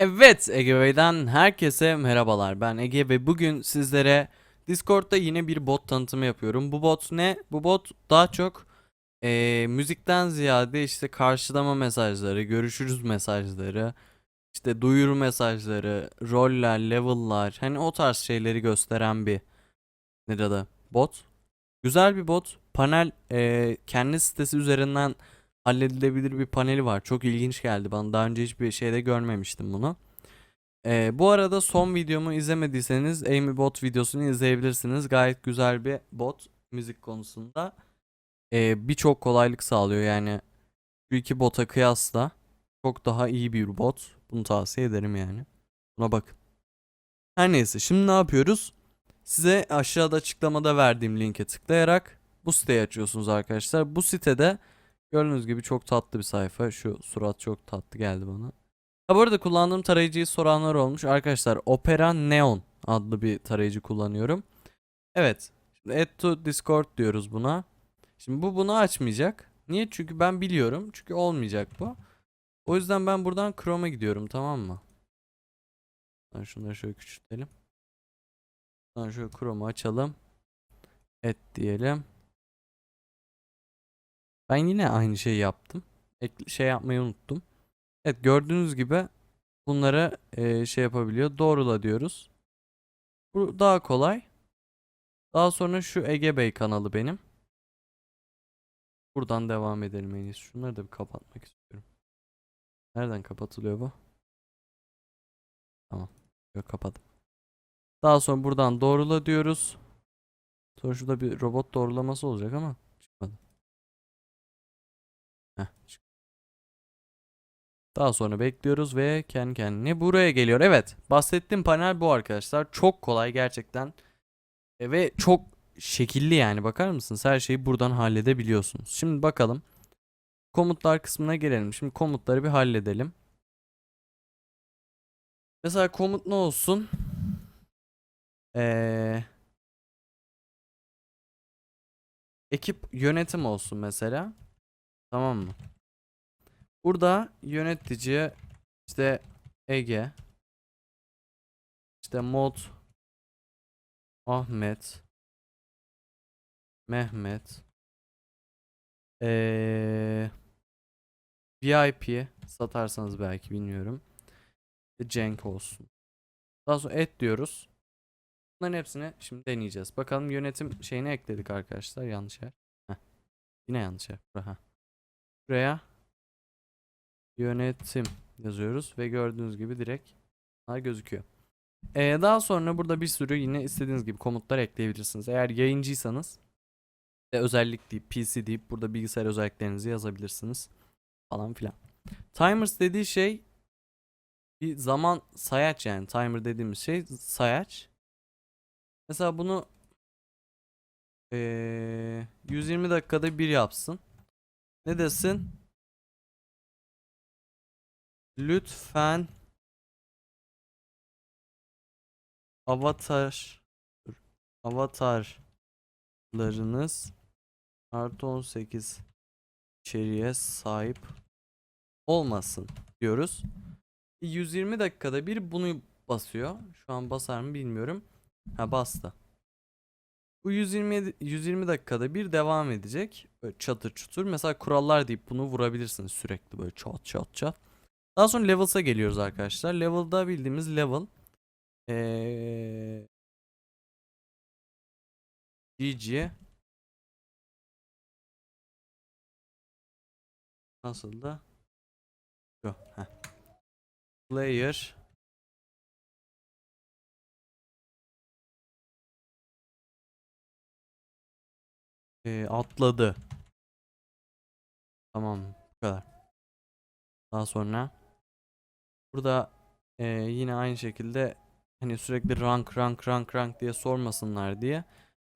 Evet Ege Bey'den herkese merhabalar. Ben Ege ve bugün sizlere Discord'da yine bir bot tanıtımı yapıyorum. Bu bot ne? Bu bot daha çok eee, müzikten ziyade işte karşılama mesajları, görüşürüz mesajları, işte duyuru mesajları, roller, level'lar hani o tarz şeyleri gösteren bir ne adı bot. Güzel bir bot. Panel eee, kendi sitesi üzerinden halledilebilir bir paneli var. Çok ilginç geldi bana. Daha önce hiçbir şeyde görmemiştim bunu. Ee, bu arada son videomu izlemediyseniz Amy Bot videosunu izleyebilirsiniz. Gayet güzel bir bot müzik konusunda. Ee, Birçok kolaylık sağlıyor yani. Şu iki bota kıyasla çok daha iyi bir bot. Bunu tavsiye ederim yani. Buna bakın. Her neyse şimdi ne yapıyoruz? Size aşağıda açıklamada verdiğim linke tıklayarak bu siteyi açıyorsunuz arkadaşlar. Bu sitede Gördüğünüz gibi çok tatlı bir sayfa. Şu surat çok tatlı geldi bana. Ha bu arada kullandığım tarayıcıyı soranlar olmuş. Arkadaşlar Opera Neon adlı bir tarayıcı kullanıyorum. Evet. Şimdi add to Discord diyoruz buna. Şimdi bu bunu açmayacak. Niye? Çünkü ben biliyorum. Çünkü olmayacak bu. O yüzden ben buradan Chrome'a gidiyorum tamam mı? Ben şunları şöyle küçültelim. Buradan şöyle Chrome'u açalım. Et diyelim. Ben yine aynı şeyi yaptım. Ekle, şey yapmayı unuttum. Evet gördüğünüz gibi bunları eee, şey yapabiliyor. Doğrula diyoruz. Bu daha kolay. Daha sonra şu Ege Bey kanalı benim. Buradan devam edelim en iyisi. Şunları da bir kapatmak istiyorum. Nereden kapatılıyor bu? Tamam. Yok kapadım. Daha sonra buradan doğrula diyoruz. Sonra şurada bir robot doğrulaması olacak ama. Heh, Daha sonra bekliyoruz ve kendi kendine buraya geliyor. Evet, bahsettiğim panel bu arkadaşlar. Çok kolay gerçekten. E, ve çok şekilli yani bakar mısınız? Her şeyi buradan halledebiliyorsunuz. Şimdi bakalım. Komutlar kısmına gelelim. Şimdi komutları bir halledelim. Mesela komut ne olsun? Ee, ekip yönetim olsun mesela. Tamam mı? Burada yönetici işte Ege işte mod Ahmet Mehmet ee, VIP satarsanız belki bilmiyorum. Cenk olsun. Daha sonra et diyoruz. Bunların hepsini şimdi deneyeceğiz. Bakalım yönetim şeyini ekledik arkadaşlar. Yanlış yer. Heh. Yine yanlış yer. Aha. Buraya yönetim yazıyoruz ve gördüğünüz gibi direkt bunlar gözüküyor. Ee, daha sonra burada bir sürü yine istediğiniz gibi komutlar ekleyebilirsiniz. Eğer yayıncıysanız ve özellik deyip PC deyip burada bilgisayar özelliklerinizi yazabilirsiniz falan filan. Timers dediği şey bir zaman sayaç yani timer dediğimiz şey sayaç. Mesela bunu ee, 120 dakikada bir yapsın. Ne desin? Lütfen avatar avatarlarınız artı 18 içeriğe sahip olmasın diyoruz. 120 dakikada bir bunu basıyor. Şu an basar mı bilmiyorum. Ha bastı. Bu 120 120 dakikada bir devam edecek. Böyle çatır çutur. Mesela kurallar deyip bunu vurabilirsiniz sürekli böyle çat çat çat. Daha sonra levels'a geliyoruz arkadaşlar. Level'da bildiğimiz level. Ee, GG. Nasıl da? Heh. Player. Ee, atladı. Tamam. Bu kadar. Daha sonra burada e, yine aynı şekilde hani sürekli rank rank rank rank diye sormasınlar diye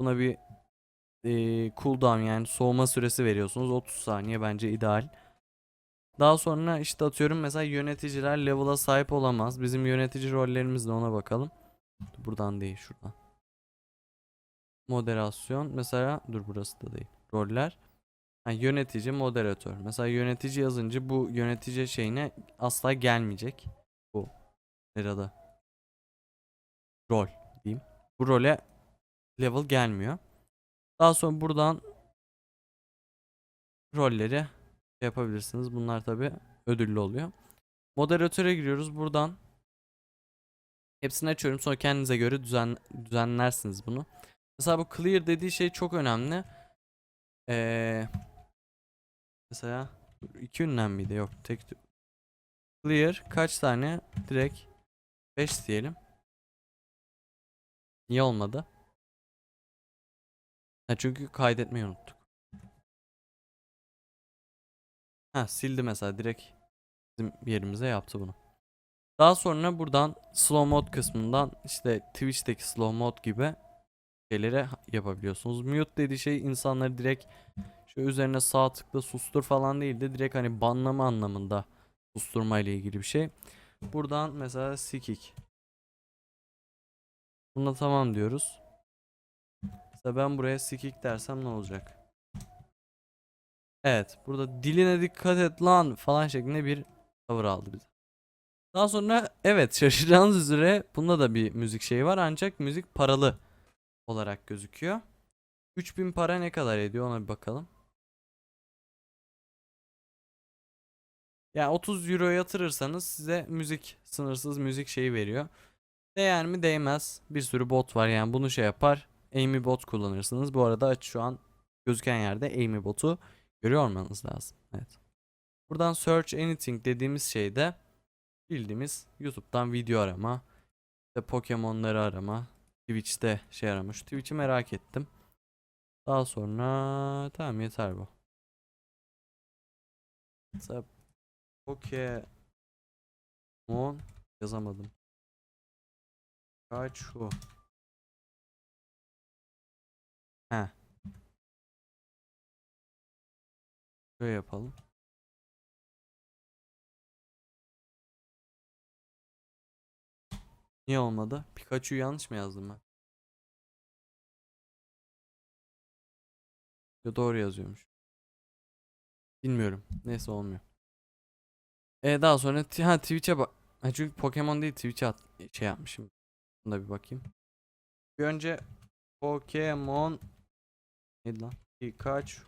buna bir e, cooldown yani soğuma süresi veriyorsunuz 30 saniye bence ideal. Daha sonra işte atıyorum mesela yöneticiler level'a sahip olamaz. Bizim yönetici rollerimiz de ona bakalım. Buradan değil şuradan. Moderasyon mesela dur burası da değil. Roller. Ha, yönetici, moderatör. Mesela yönetici yazınca bu yönetici şeyine asla gelmeyecek. Bu. Nerede? Rol diyeyim. Bu role level gelmiyor. Daha sonra buradan rolleri şey yapabilirsiniz. Bunlar tabi ödüllü oluyor. Moderatöre giriyoruz. Buradan hepsini açıyorum. Sonra kendinize göre düzen, düzenlersiniz bunu. Mesela bu clear dediği şey çok önemli. Ee, mesela iki ünlem miydi? Yok tek clear kaç tane? Direkt 5 diyelim. Niye olmadı? Ha çünkü kaydetmeyi unuttuk. Ha sildi mesela direkt bizim yerimize yaptı bunu. Daha sonra buradan slow mode kısmından işte Twitch'teki slow mode gibi şeyleri yapabiliyorsunuz. Mute dediği şey insanları direkt şu üzerine sağ tıkla sustur falan değil de direkt hani banlama anlamında susturma ile ilgili bir şey. Buradan mesela sikik. Buna tamam diyoruz. Mesela ben buraya sikik dersem ne olacak? Evet, burada diline dikkat et lan falan şeklinde bir tavır aldı bize. Daha sonra evet şaşıracağınız üzere bunda da bir müzik şeyi var ancak müzik paralı olarak gözüküyor. 3000 para ne kadar ediyor ona bir bakalım. Yani 30 euro yatırırsanız size müzik sınırsız müzik şeyi veriyor. Değer mi değmez. Bir sürü bot var yani bunu şey yapar. Amy bot kullanırsınız. Bu arada şu an gözüken yerde Amy botu görüyor olmanız lazım. Evet. Buradan search anything dediğimiz şeyde bildiğimiz YouTube'dan video arama, işte Pokemon'ları arama, Twitch'te şey arama. Şu Twitch'i merak ettim. Daha sonra tamam yeter bu. Pokemon yazamadım. Kaç şu? He. Şöyle yapalım. Niye olmadı? Pikachu yanlış mı yazdım ben? Ya doğru yazıyormuş. Bilmiyorum. Neyse olmuyor. E daha sonra ha Twitch'e bak. Ha, çünkü Pokemon değil Twitch'e at şey yapmışım. Buna bir bakayım. Bir önce Pokemon neydi lan? Pikachu.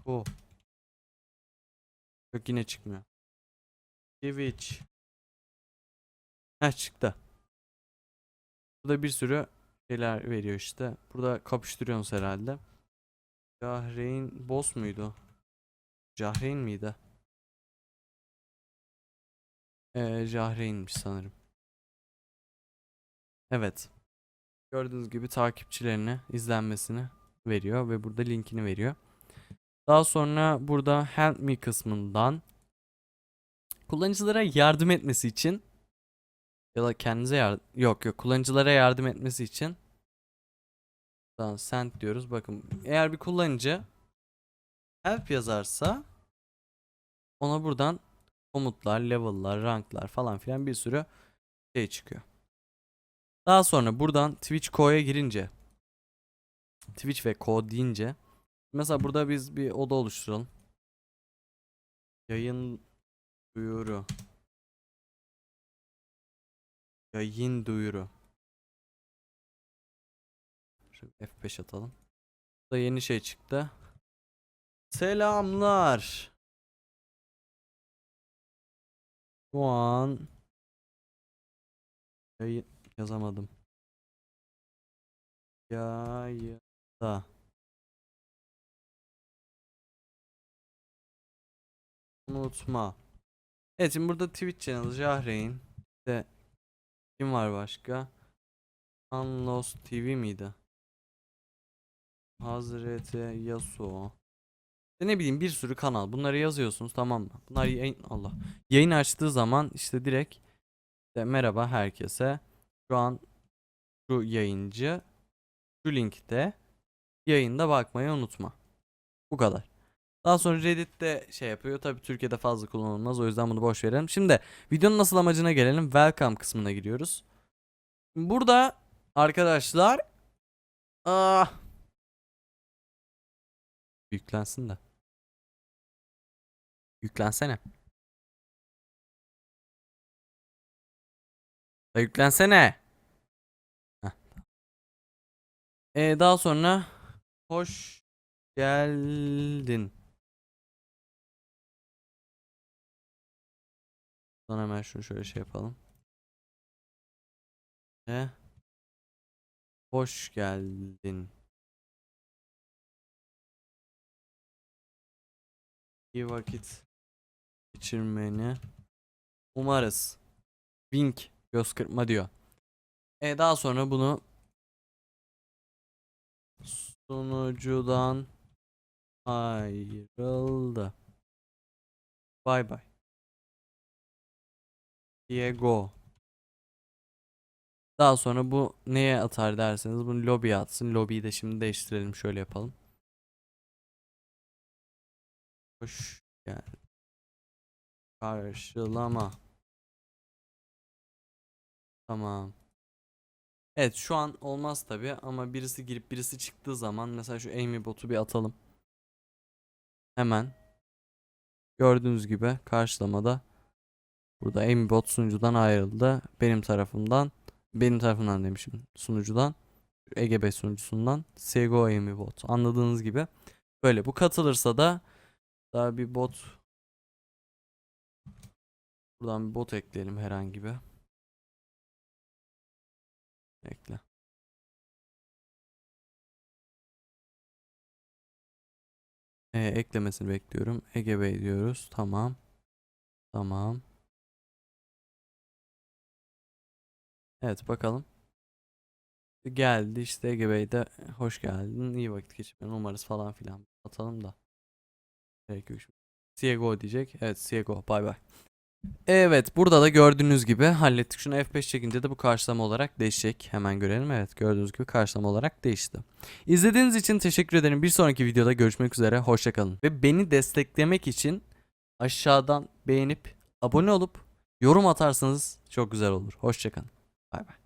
Yok yine çıkmıyor. Twitch. Ha çıktı. Burada bir sürü şeyler veriyor işte. Burada kapıştırıyorsunuz herhalde. Jahreyn boss muydu? Jahreyn miydi? Ee, Jahreyn'miş sanırım. Evet. Gördüğünüz gibi takipçilerine izlenmesini veriyor ve burada linkini veriyor. Daha sonra burada help me kısmından kullanıcılara yardım etmesi için ya da kendinize yardım yok yok kullanıcılara yardım etmesi için Tamam send diyoruz. Bakın eğer bir kullanıcı help yazarsa ona buradan komutlar, level'lar, ranklar falan filan bir sürü şey çıkıyor. Daha sonra buradan Twitch Co'ya girince Twitch ve Co deyince mesela burada biz bir oda oluşturalım. Yayın duyuru. Yayın duyuru. Şu F5 atalım. Burada yeni şey çıktı. Selamlar. Şu an yayın yazamadım. Yayında. Unutma. Evet şimdi burada Twitch channel Jahreyn. İşte kim var başka? Unlost TV miydi? Hazreti Yasuo. İşte ne bileyim bir sürü kanal. Bunları yazıyorsunuz tamam mı? Bunlar yayın Allah. Yayın açtığı zaman işte direkt işte merhaba herkese. Şu an şu yayıncı şu linkte yayında bakmayı unutma. Bu kadar. Daha sonra Reddit'te şey yapıyor. Tabi Türkiye'de fazla kullanılmaz. O yüzden bunu boş verelim. Şimdi videonun nasıl amacına gelelim. Welcome kısmına gidiyoruz. Burada arkadaşlar ah Yüklensin de. Yüklensene. Da yüklensene. Ee, daha sonra hoş geldin. Sonra hemen şunu şöyle şey yapalım. Ve hoş geldin. İyi vakit geçirmeni umarız. Wink göz kırpma diyor. E daha sonra bunu sunucudan ayrıldı. Bay bay. Diego. Daha sonra bu neye atar derseniz bunu lobiye atsın. Lobiyi de şimdi değiştirelim. Şöyle yapalım. Hoş gel. Karşılama. Tamam. Evet şu an olmaz tabi ama birisi girip birisi çıktığı zaman mesela şu Amy botu bir atalım. Hemen. Gördüğünüz gibi karşılamada burada Amy bot sunucudan ayrıldı. Benim tarafımdan benim tarafımdan demişim sunucudan EGB sunucusundan CSGO Amy bot. Anladığınız gibi böyle bu katılırsa da daha bir bot buradan bir bot ekleyelim herhangi bir. Ekle. Ee, eklemesini bekliyorum. Ege diyoruz. Tamam. Tamam. Evet bakalım. Geldi işte Ege Bey de hoş geldin. İyi vakit geçirme numarası falan filan atalım da. Ciego diyecek. Evet Ciego bay bay. Evet burada da gördüğünüz gibi hallettik. Şunu F5 çekince de bu karşılama olarak değişecek. Hemen görelim. Evet gördüğünüz gibi karşılama olarak değişti. İzlediğiniz için teşekkür ederim. Bir sonraki videoda görüşmek üzere. Hoşçakalın. Ve beni desteklemek için aşağıdan beğenip abone olup yorum atarsanız çok güzel olur. Hoşçakalın. Bay bay.